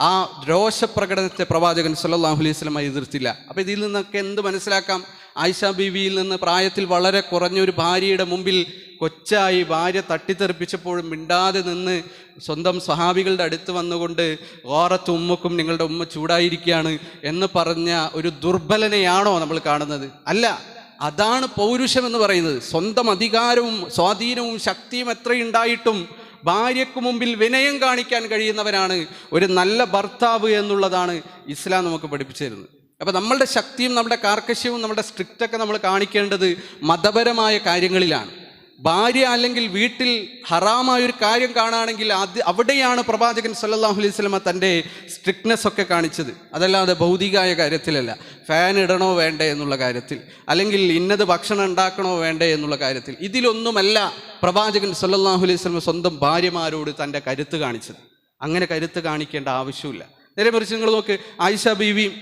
ആ രോഷപ്രകടനത്തെ പ്രവാചകൻ സല്ലാഹു അലൈഹി വസല്ലം എതിർത്തില്ല. അപ്പോൾ ഇതിൽ നിന്നൊക്കെ എന്ത് മനസ്സിലാക്കാം? ആയിഷ ബീവിയിൽ നിന്ന് പ്രായത്തിൽ വളരെ കുറഞ്ഞൊരു ഭാര്യയുടെ മുമ്പിൽ കൊച്ചായി ഭാര്യ തട്ടിത്തെറിപ്പിച്ചപ്പോഴും മിണ്ടാതെ നിന്ന് സ്വന്തം സ്വഹാബികളുടെ അടുത്ത് വന്നുകൊണ്ട് ഓറത്ത് ഉമ്മക്കും നിങ്ങളുടെ ഉമ്മ ചൂടായിരിക്കുകയാണ് എന്ന് പറഞ്ഞ ഒരു ദുർബലനെയാണോ നമ്മൾ കാണുന്നത്? അല്ല. അതാണ് പൗരുഷം എന്ന് പറയുന്നത്. സ്വന്തം അധികാരവും സ്വാധീനവും ശക്തിയും എത്രയുണ്ടായിട്ടും ഭാര്യയ്ക്ക് മുമ്പിൽ വിനയം കാണിക്കാൻ കഴിയുന്നവരാണ് ഒരു നല്ല ഭർത്താവ് എന്നുള്ളതാണ് ഇസ്ലാം നമുക്ക് പഠിപ്പിച്ചു തരുന്നത്. അപ്പോൾ നമ്മളുടെ ശക്തിയും നമ്മുടെ കാർക്കശ്യവും നമ്മുടെ സ്ട്രിക്റ്റൊക്കെ നമ്മൾ കാണിക്കേണ്ടത് മതപരമായ കാര്യങ്ങളിലാണ്. ഭാര്യ അല്ലെങ്കിൽ വീട്ടിൽ ഹറാമായ ഒരു കാര്യം കാണുകയാണെങ്കിൽ അത് അവിടെയാണ് പ്രവാചകൻ സല്ലാഹു അലൈഹി വസല്ലമ തന്റെ സ്ട്രിക്ട്നെസ് ഒക്കെ കാണിച്ചത്. അതല്ലാതെ ഭൗതികമായ കാര്യത്തിലല്ല. ഫാൻ ഇടണോ വേണ്ടേ എന്നുള്ള കാര്യത്തിൽ. അല്ലെങ്കിൽ ഇന്നത് ഭക്ഷണം ഉണ്ടാക്കണോ വേണ്ടേ എന്നുള്ള കാര്യത്തിൽ. ഇതിലൊന്നുമല്ല പ്രവാചകൻ സല്ലാഹു അലൈഹി വസല്ലമ സ്വന്തം ഭാര്യമാരോട് തന്റെ കരുത്ത് കാണിച്ചത്. അങ്ങനെ കരുത്ത് കാണിക്കേണ്ട ആവശ്യമില്ല. നേരെ മറിച്ച് നിങ്ങൾ നോക്ക് ആയിഷ ബീവി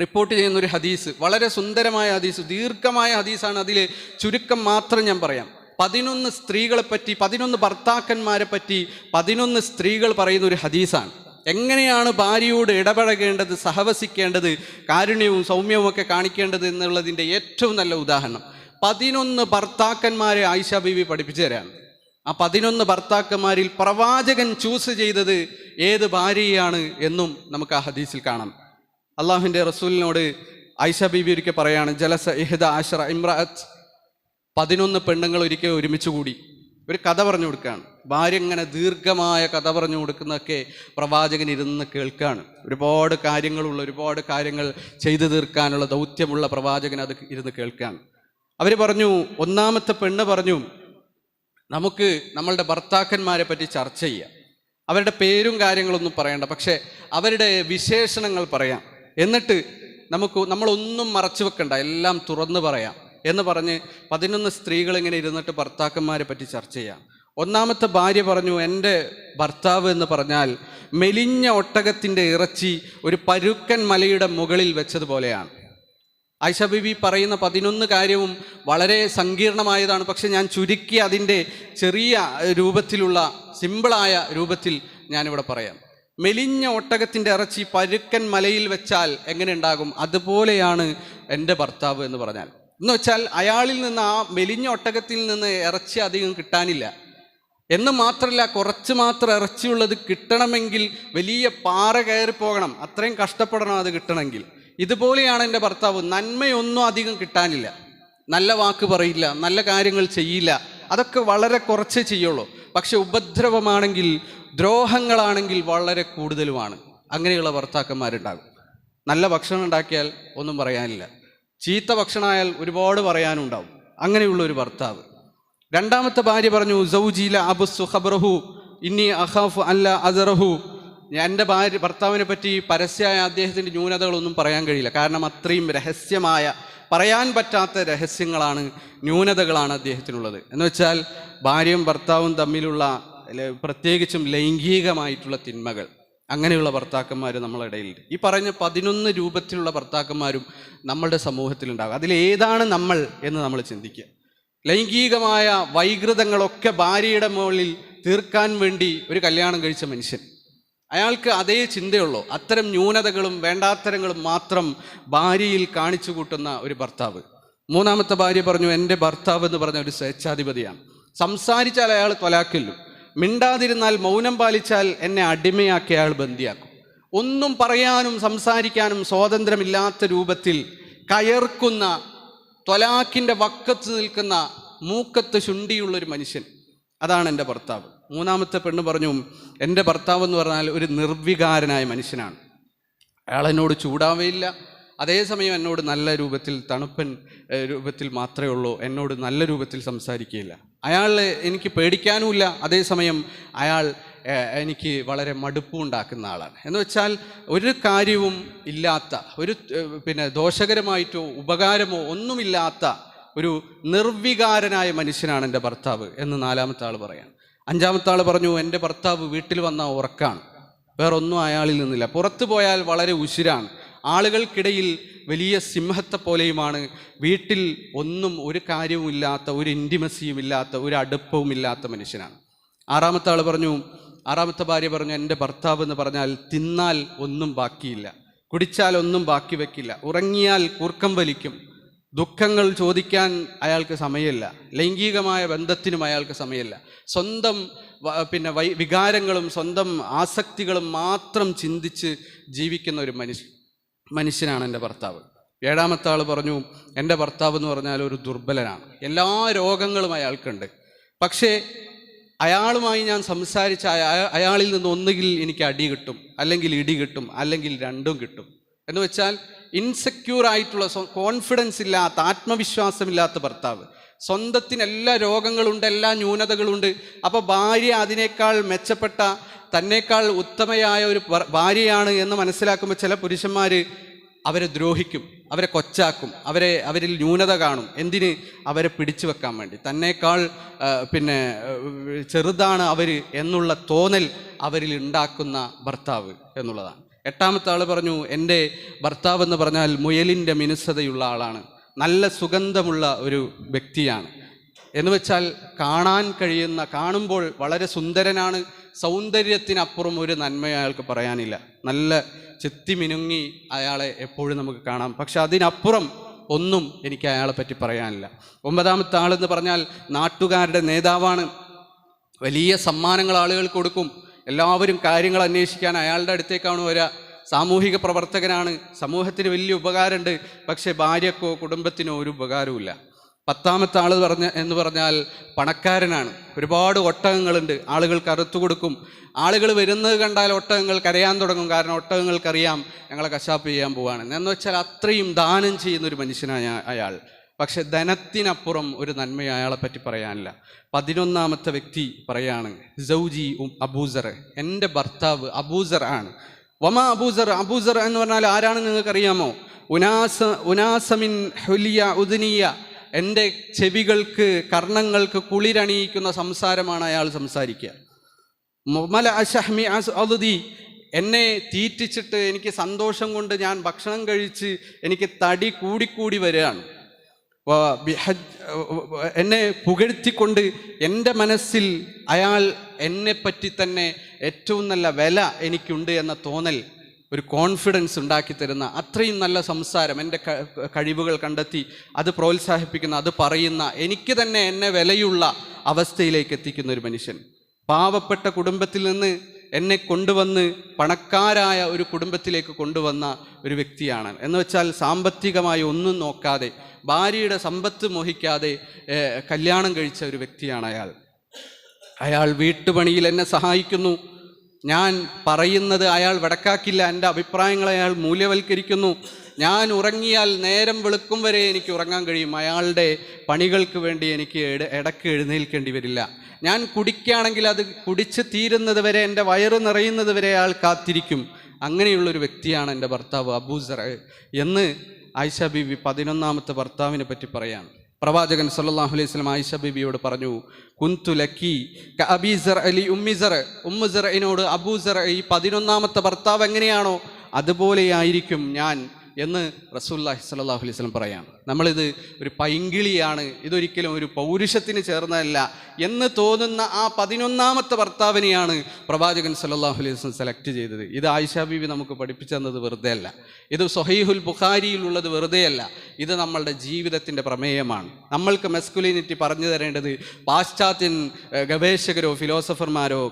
റിപ്പോർട്ട് ചെയ്യുന്ന ഒരു ഹദീസ്. വളരെ സുന്ദരമായ ഹദീസ് ദീർഘമായ ഹദീസാണ്. അതിൽ ചുരുക്കം മാത്രം ഞാൻ പറയാം. പതിനൊന്ന് സ്ത്രീകളെ പറ്റി പതിനൊന്ന് ഭർത്താക്കന്മാരെ പറ്റി പതിനൊന്ന് സ്ത്രീകൾ പറയുന്ന ഒരു ഹദീസാണ്. എങ്ങനെയാണ് ഭാര്യയോട് ഇടപഴകേണ്ടത് സഹവസിക്കേണ്ടത് കാരുണ്യവും സൗമ്യവും ഒക്കെ കാണിക്കേണ്ടത് എന്നുള്ളതിന്റെ ഏറ്റവും നല്ല ഉദാഹരണം. പതിനൊന്ന് ഭർത്താക്കന്മാരെ ആയിഷ ബീവി പഠിപ്പിച്ചു തരാണ്. ആ പതിനൊന്ന് ഭർത്താക്കന്മാരിൽ പ്രവാചകൻ ചൂസ് ചെയ്തത് ഏത് ഭാര്യയാണ് എന്നും നമുക്ക് ആ ഹദീസിൽ കാണാം. അള്ളാഹുവിന്റെ റസൂലിനോട് ഐഷ ബീബി ഒരിക്കൽ പറയാണ് ജലസ ഇഹദ ആഷറ ഇമ്രാത്ത് പതിനൊന്ന് പെണ്ണുങ്ങൾ ഒരിക്കൽ ഒരുമിച്ച് കൂടി. ഒരു കഥ പറഞ്ഞു കൊടുക്കുകയാണ്. ഭാര്യ ഇങ്ങനെ ദീർഘമായ കഥ പറഞ്ഞു കൊടുക്കുന്നതൊക്കെ പ്രവാചകൻ ഇരുന്ന് കേൾക്കുകയാണ്. ഒരുപാട് കാര്യങ്ങളുള്ള ഒരുപാട് കാര്യങ്ങൾ ചെയ്തു തീർക്കാനുള്ള ദൗത്യമുള്ള പ്രവാചകൻ അത് ഇരുന്ന് കേൾക്കുകയാണ്. അവർ പറഞ്ഞു ഒന്നാമത്തെ പെണ്ണ് പറഞ്ഞു നമുക്ക് നമ്മളുടെ ഭർത്താക്കന്മാരെ പറ്റി ചർച്ച ചെയ്യാം. അവരുടെ പേരും കാര്യങ്ങളൊന്നും പറയണ്ട പക്ഷേ അവരുടെ വിശേഷണങ്ങൾ പറയാം. എന്നിട്ട് നമുക്ക് നമ്മളൊന്നും മറച്ചു വെക്കണ്ട എല്ലാം തുറന്നു പറയാം. എന്ന് പറഞ്ഞ് പതിനൊന്ന് സ്ത്രീകൾ ഇങ്ങനെ ഇരുന്നിട്ട് ഭർത്താക്കന്മാരെ പറ്റി ചർച്ച ചെയ്യാം. ഒന്നാമത്തെ ഭാര്യ പറഞ്ഞു എന്റെ ഭർത്താവ് എന്ന് പറഞ്ഞാൽ മെലിഞ്ഞ ഒട്ടകത്തിന്റെ ഇറച്ചി ഒരു പരുക്കൻ മലയുടെ മുകളിൽ വെച്ചതുപോലെയാണ്. ആയിഷ ബീബി പറയുന്ന പതിനൊന്ന് കാര്യവും വളരെ സങ്കീർണമായതാണ്. പക്ഷെ ഞാൻ ചുരുക്കി അതിന്റെ ചെറിയ രൂപത്തിലുള്ള സിമ്പിളായ രൂപത്തിൽ ഞാനിവിടെ പറയാം. മെലിഞ്ഞ ഒട്ടകത്തിന്റെ ഇറച്ചി പരുക്കൻ മലയിൽ വെച്ചാൽ എങ്ങനെ ഉണ്ടാകും? അതുപോലെയാണ് എന്റെ ഭർത്താവ് എന്ന് പറഞ്ഞാൽ. എന്ന് വെച്ചാൽ അയാളിൽ നിന്ന് ആ മെലിഞ്ഞ ഒട്ടകത്തിൽ നിന്ന് ഇറച്ചി അധികം കിട്ടാനില്ല. എന്ന് മാത്രമല്ല കുറച്ച് മാത്രം ഇറച്ചിയുള്ളത് കിട്ടണമെങ്കിൽ വലിയ പാറ കയറി പോകണം. അത്രയും കഷ്ടപ്പെടണം അത് കിട്ടണമെങ്കിൽ. ഇതുപോലെയാണ് എന്റെ ഭർത്താവ്. നന്മയൊന്നും അധികം കിട്ടാനില്ല. നല്ല വാക്ക് പറയില്ല നല്ല കാര്യങ്ങൾ ചെയ്യില്ല. അതൊക്കെ വളരെ കുറച്ചേ ചെയ്യുള്ളൂ. പക്ഷെ ഉപദ്രവമാണെങ്കിൽ ദ്രോഹങ്ങളാണെങ്കിൽ വളരെ കൂടുതലുമാണ്. അങ്ങനെയുള്ള ഭർത്താക്കന്മാരുണ്ടാകും. നല്ല ഭക്ഷണം ഉണ്ടാക്കിയാൽ ഒന്നും പറയാനില്ല. ചീത്ത ഭക്ഷണമായാൽ ഒരുപാട് പറയാനുണ്ടാവും. അങ്ങനെയുള്ള ഒരു ഭർത്താവ്. രണ്ടാമത്തെ ഭാര്യ പറഞ്ഞു സൗജീല അബുസു ഖബറഹു ഇന്നി അഹാഫ് അല്ല അസറഹു എന്റെ ഭാര്യ ഭർത്താവിനെ പറ്റി പരസ്യമായ അദ്ദേഹത്തിന്റെ ന്യൂനതകളൊന്നും പറയാൻ കഴിയില്ല. കാരണം അത്രയും രഹസ്യമായ പറയാൻ പറ്റാത്ത രഹസ്യങ്ങളാണ് ന്യൂനതകളാണ് അദ്ദേഹത്തിനുള്ളത്. എന്ന് വെച്ചാൽ ഭാര്യയും ഭർത്താവും തമ്മിലുള്ള പ്രത്യേകിച്ചും ലൈംഗികമായിട്ടുള്ള തിന്മകൾ അങ്ങനെയുള്ള ഭർത്താക്കന്മാർ നമ്മളുടെ ഇടയിൽ ഈ പറഞ്ഞ പതിനൊന്ന് രൂപത്തിലുള്ള ഭർത്താക്കന്മാരും നമ്മളുടെ സമൂഹത്തിലുണ്ടാകും. അതിലേതാണ് നമ്മൾ എന്ന് നമ്മൾ ചിന്തിക്കുക. ലൈംഗികമായ വൈകൃതങ്ങളൊക്കെ ഭാര്യയുടെ മുകളിൽ തീർക്കാൻ വേണ്ടി ഒരു കല്യാണം കഴിച്ച മനുഷ്യൻ. അയാൾക്ക് അതേ ചിന്തയുള്ളൂ. അത്തരം ന്യൂനതകളും വേണ്ടാത്തരങ്ങളും മാത്രം ഭാര്യയിൽ കാണിച്ചു കൂട്ടുന്ന ഒരു ഭർത്താവ്. മൂന്നാമത്തെ ഭാര്യ പറഞ്ഞു എന്റെ ഭർത്താവ് എന്ന് പറഞ്ഞ ഒരു സ്വേച്ഛാധിപതിയാണ്. സംസാരിച്ചാൽ അയാൾ തൊലാക്കില്ലു. മിണ്ടാതിരുന്നാൽ മൗനം പാലിച്ചാൽ എന്നെ അടിമയാക്കി അയാൾ ബന്ദിയാക്കും. ഒന്നും പറയാനും സംസാരിക്കാനും സ്വാതന്ത്ര്യമില്ലാത്ത രൂപത്തിൽ കയർക്കുന്ന തൊലാക്കിന്റെ വക്കത്ത് നിൽക്കുന്ന മൂക്കത്ത് ശുണ്ടിയുള്ളൊരു മനുഷ്യൻ. അതാണ് എന്റെ ഭർത്താവ്. മൂന്നാമത്തെ പെണ്ണ് പറഞ്ഞു എന്റെ ഭർത്താവ് എന്ന് പറഞ്ഞാൽ ഒരു നിർവികാരനായ മനുഷ്യനാണ്. അയാൾ എന്നോട് ചൂടാവേയില്ല. അതേസമയം എന്നോട് നല്ല രൂപത്തിൽ തണുപ്പൻ രൂപത്തിൽ മാത്രമേ ഉള്ളൂ. എന്നോട് നല്ല രൂപത്തിൽ സംസാരിക്കുകയില്ല. അയാൾ എനിക്ക് പേടിക്കാനുമില്ല. അതേസമയം അയാൾ എനിക്ക് വളരെ മടുപ്പും ഉണ്ടാക്കുന്ന ആളാണ്. എന്ന് വെച്ചാൽ ഒരു കാര്യവും ഇല്ലാത്ത ഒരു പിന്നെ ദോഷകരമായിട്ടോ ഉപകാരമോ ഒന്നുമില്ലാത്ത ഒരു നിർവികാരനായ മനുഷ്യനാണ് എന്റെ ഭർത്താവ് എന്ന് നാലാമത്തെ ആൾ പറയാം അഞ്ചാമത്തെ ആൾ പറഞ്ഞു എന്റെ ഭർത്താവ് വീട്ടിൽ വന്ന ഉറക്കാണ്. വേറൊന്നും അയാളിൽ നിന്നില്ല. പുറത്തു പോയാൽ വളരെ ഉശിരാണ്. ആളുകൾക്കിടയിൽ വലിയ സിംഹത്തെ പോലെയുമാണ് വീട്ടിൽ ഒന്നും ഒരു കാര്യവുമില്ലാത്ത ഒരു ഇന്റിമസിയും ഇല്ലാത്ത ഒരു അടുപ്പവും ഇല്ലാത്ത മനുഷ്യനാണ്. ആറാമത്തെ ആൾ പറഞ്ഞു ആറാമത്തെ ഭാര്യ പറഞ്ഞു എന്റെ ഭർത്താവ് എന്ന് പറഞ്ഞാൽ തിന്നാൽ ഒന്നും ബാക്കിയില്ല കുടിച്ചാൽ ഒന്നും ബാക്കി വെക്കില്ല ഉറങ്ങിയാൽ കൂർക്കം വലിക്കും ദുഃഖങ്ങൾ ചോദിക്കാൻ അയാൾക്ക് സമയമില്ല ലൈംഗികമായ ബന്ധത്തിനും അയാൾക്ക് സമയമില്ല. സ്വന്തം പിന്നെ വികാരങ്ങളും സ്വന്തം ആസക്തികളും മാത്രം ചിന്തിച്ച് ജീവിക്കുന്ന ഒരു മനുഷ്യ മനുഷ്യനാണ് എന്റെ ഭർത്താവ്. ഏഴാമത്തെ ആൾ പറഞ്ഞു എന്റെ ഭർത്താവ് എന്ന് പറഞ്ഞാൽ ഒരു ദുർബലനാണ്. എല്ലാ രോഗങ്ങളും അയാൾക്കുണ്ട്. പക്ഷേ അയാളുമായി ഞാൻ സംസാരിച്ച അയാളിൽ നിന്ന് ഒന്നുകിൽ എനിക്ക് അടി കിട്ടും അല്ലെങ്കിൽ ഇടി കിട്ടും അല്ലെങ്കിൽ രണ്ടും കിട്ടും. എന്ന് വെച്ചാൽ ഇൻസെക്യൂർ ആയിട്ടുള്ള കോൺഫിഡൻസ് ഇല്ലാത്ത ആത്മവിശ്വാസമില്ലാത്ത ഭർത്താവ്. സ്വന്തത്തിന് എല്ലാ രോഗങ്ങളുണ്ട് എല്ലാ ന്യൂനതകളുണ്ട്. അപ്പോൾ ഭാര്യ അതിനേക്കാൾ മെച്ചപ്പെട്ട തന്നേക്കാൾ ഉത്തമയായ ഒരു ഭാര്യയാണ് എന്ന് മനസ്സിലാക്കുമ്പോൾ ചില പുരുഷന്മാർ അവരെ ദ്രോഹിക്കും അവരെ കൊച്ചാക്കും അവരെ അവരിൽ ന്യൂനത കാണും. എന്തിന്? അവരെ പിടിച്ചു വെക്കാൻ വേണ്ടി. തന്നേക്കാൾ പിന്നെ ചെറുതാണ് അവർ എന്നുള്ള തോന്നൽ അവരിൽ ഉണ്ടാക്കുന്ന ഭർത്താവ് എന്നുള്ളതാണ്. എട്ടാമത്തെ ആൾ പറഞ്ഞു എന്റെ ഭർത്താവ് എന്ന് പറഞ്ഞാൽ മുയലിന്റെ മിനുസതയുള്ള ആളാണ്. നല്ല സുഗന്ധമുള്ള ഒരു വ്യക്തിയാണ്. എന്ന് വെച്ചാൽ കാണാൻ കഴിയുന്ന കാണുമ്പോൾ വളരെ സുന്ദരനാണ് സൗന്ദര്യത്തിനപ്പുറം ഒരു നന്മ അയാൾക്ക് പറയാനില്ല. നല്ല ചെത്തിമിനുങ്ങി അയാളെ എപ്പോഴും നമുക്ക് കാണാം. പക്ഷെ അതിനപ്പുറം ഒന്നും എനിക്ക് അയാളെ പറ്റി പറയാനില്ല. ഒമ്പതാമത്തെ ആളെന്ന് പറഞ്ഞാൽ നാട്ടുകാരുടെ നേതാവാണ്. വലിയ സമ്മാനങ്ങൾ ആളുകൾ കൊടുക്കും. എല്ലാവരും കാര്യങ്ങൾ അന്വേഷിക്കാൻ അയാളുടെ അടുത്തേക്കാണ് വരിക സാമൂഹിക പ്രവർത്തകനാണ്. സമൂഹത്തിന് വലിയ ഉപകാരമുണ്ട്. പക്ഷേ ഭാര്യക്കോ കുടുംബത്തിനോ ഒരു ഉപകാരവുമില്ല. പത്താമത്തെ ആൾ പറഞ്ഞ എന്ന് പറഞ്ഞാൽ പണക്കാരനാണ്. ഒരുപാട് ഒട്ടകങ്ങളുണ്ട്. ആളുകൾ അറുത്തു കൊടുക്കും. ആളുകൾ വരുന്നത് കണ്ടാൽ ഒട്ടകങ്ങൾ കരയാൻ തുടങ്ങും. കാരണം ഒട്ടകങ്ങൾക്കറിയാം ഞങ്ങളെ കശാപ്പ് ചെയ്യാൻ പോവാണ്. എന്ന് വെച്ചാൽ അത്രയും ദാനം ചെയ്യുന്ന ഒരു മനുഷ്യനായ അയാൾ. പക്ഷെ ധനത്തിനപ്പുറം ഒരു നന്മ അയാളെ പറ്റി പറയാനില്ല. പതിനൊന്നാമത്തെ വ്യക്തി പറയാണ് സൗജി അബൂസർ. എന്റെ ഭർത്താവ് അബൂസർ ആണ്. വമ അബൂസർ അബൂസർ എന്ന് പറഞ്ഞാൽ ആരാണെന്ന് നിങ്ങൾക്കറിയാമോ? ഉനാസ ഉനാസമിൻ ഹുലിയ ഉദനിയ. എന്റെ ചെവികൾക്ക് കർണങ്ങൾക്ക് കുളിരണിയിക്കുന്ന സംസാരമാണ് അയാൾ സംസാരിക്കുക. മുമല അഷഹ്മി അലുദി എന്നെ തീറ്റിച്ചിട്ട് എനിക്ക് സന്തോഷം കൊണ്ട് ഞാൻ ഭക്ഷണം കഴിച്ച് എനിക്ക് തടി കൂടിക്കൂടി വരികയാണ്. എന്നെ പുകഴ്ത്തിക്കൊണ്ട് എന്റെ മനസ്സിൽ അയാൾ എന്നെപ്പറ്റി തന്നെ ഏറ്റവും നല്ല വില എനിക്കുണ്ട് എന്ന തോന്നൽ ഒരു കോൺഫിഡൻസ് ഉണ്ടാക്കി തരുന്ന അത്രയും നല്ല സംസാരം എന്റെ കഴിവുകൾ കണ്ടെത്തി അത് പ്രോത്സാഹിപ്പിക്കുന്ന അത് പറയുന്ന എനിക്ക് തന്നെ എന്നെ വിലയുള്ള അവസ്ഥയിലേക്ക് എത്തിക്കുന്ന ഒരു മനുഷ്യൻ. പാവപ്പെട്ട കുടുംബത്തിൽ നിന്ന് എന്നെ കൊണ്ടുവന്ന് പണക്കാരായ ഒരു കുടുംബത്തിലേക്ക് കൊണ്ടുവന്ന ഒരു വ്യക്തിയാണ്. എന്ന് വെച്ചാൽ സാമ്പത്തികമായി ഒന്നും നോക്കാതെ ഭാര്യയുടെ സമ്പത്ത് മോഹിക്കാതെ കല്യാണം കഴിച്ച ഒരു വ്യക്തിയാണ് അയാൾ. അയാൾ വീട്ടുപണിയിൽ എന്നെ സഹായിക്കുന്നു. ഞാൻ പറയുന്നത് അയാൾ വടക്കാക്കില്ല. എന്റെ അഭിപ്രായങ്ങളെ അയാൾ മൂല്യവൽക്കരിക്കുന്നു. ഞാൻ ഉറങ്ങിയാൽ നേരം വെളുക്കും വരെ എനിക്ക് ഉറങ്ങാൻ കഴിയും. അയാളുടെ പണികൾക്ക് വേണ്ടി എനിക്ക് ഇടയ്ക്ക് എഴുന്നേൽക്കേണ്ടി വരില്ല. ഞാൻ കുടിക്കുകയാണെങ്കിൽ അത് കുടിച്ച് തീരുന്നത് വരെ എന്റെ വയറ് നിറയുന്നത് വരെ അയാൾ കാത്തിരിക്കും. അങ്ങനെയുള്ളൊരു വ്യക്തിയാണ് എന്റെ ഭർത്താവ് അബൂസറ എന്ന് ആയിഷ ബീബി പതിനൊന്നാമത്തെ ഭർത്താവിനെ പറ്റി പറയാണ്. പ്രവാചകൻ സല്ലാഹു അലൈഹി സ്വലം ആയിഷ ബീബിയോട് പറഞ്ഞു കുന്തു ലക്കി അബീസർ അലി ഉമ്മിസർ ഉമ്മുസറിനോട് അബൂസർ ഈ പതിനൊന്നാമത്തെ ഭർത്താവ് എങ്ങനെയാണോ അതുപോലെയായിരിക്കും ഞാൻ. എന്ന് റസൂല്ലാഹി സ്വല്ലല്ലാഹു അലൈഹി വസല്ലം പറയാണ് നമ്മളിത് ഒരു പൈങ്കിളിയാണ് ഇതൊരിക്കലും ഒരു പൗരുഷത്തിന് ചേർന്നതല്ല എന്ന് തോന്നുന്ന ആ പതിനൊന്നാമത്തെ ഭർത്താവിനെയാണ് പ്രവാചകൻ സല്ലാഹു അലൈഹി വസല്ലം സെലക്ട് ചെയ്തത്. ഇത് ആയിഷ ബീവി നമുക്ക് പഠിപ്പിച്ചു തന്നത് വെറുതെ അല്ല. ഇത് സൊഹൈഹുൽ ബുഖാരിയിലുള്ളത് വെറുതെ അല്ല. ഇത് നമ്മളുടെ ജീവിതത്തിന്റെ പ്രമേയമാണ്. നമ്മൾക്ക് മെസ്കുലിനിറ്റി പറഞ്ഞു തരേണ്ടത് പാശ്ചാത്യൻ ഗവേഷകരോ ഫിലോസഫർമാരോ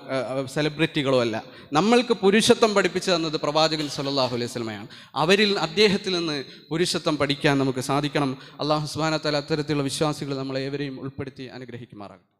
സെലിബ്രിറ്റികളോ അല്ല. നമ്മൾക്ക് പുരുഷത്വം പഠിപ്പിച്ചു തന്നത് പ്രവാചകൻ സല്ലാഹു അലൈഹി സ്വലമയാണ് അവരിൽ അദ്ദേഹത്തിൽ നിന്ന് പുരുഷത്വം പഠിക്കാൻ നമുക്ക് സാധിക്കണം. അള്ളാഹു തആല അത്തരത്തിലുള്ള വിശ്വാസികൾ നമ്മളെ ഏവരെയും ഉൾപ്പെടുത്തി അനുഗ്രഹിക്കുമാറാകട്ടെ.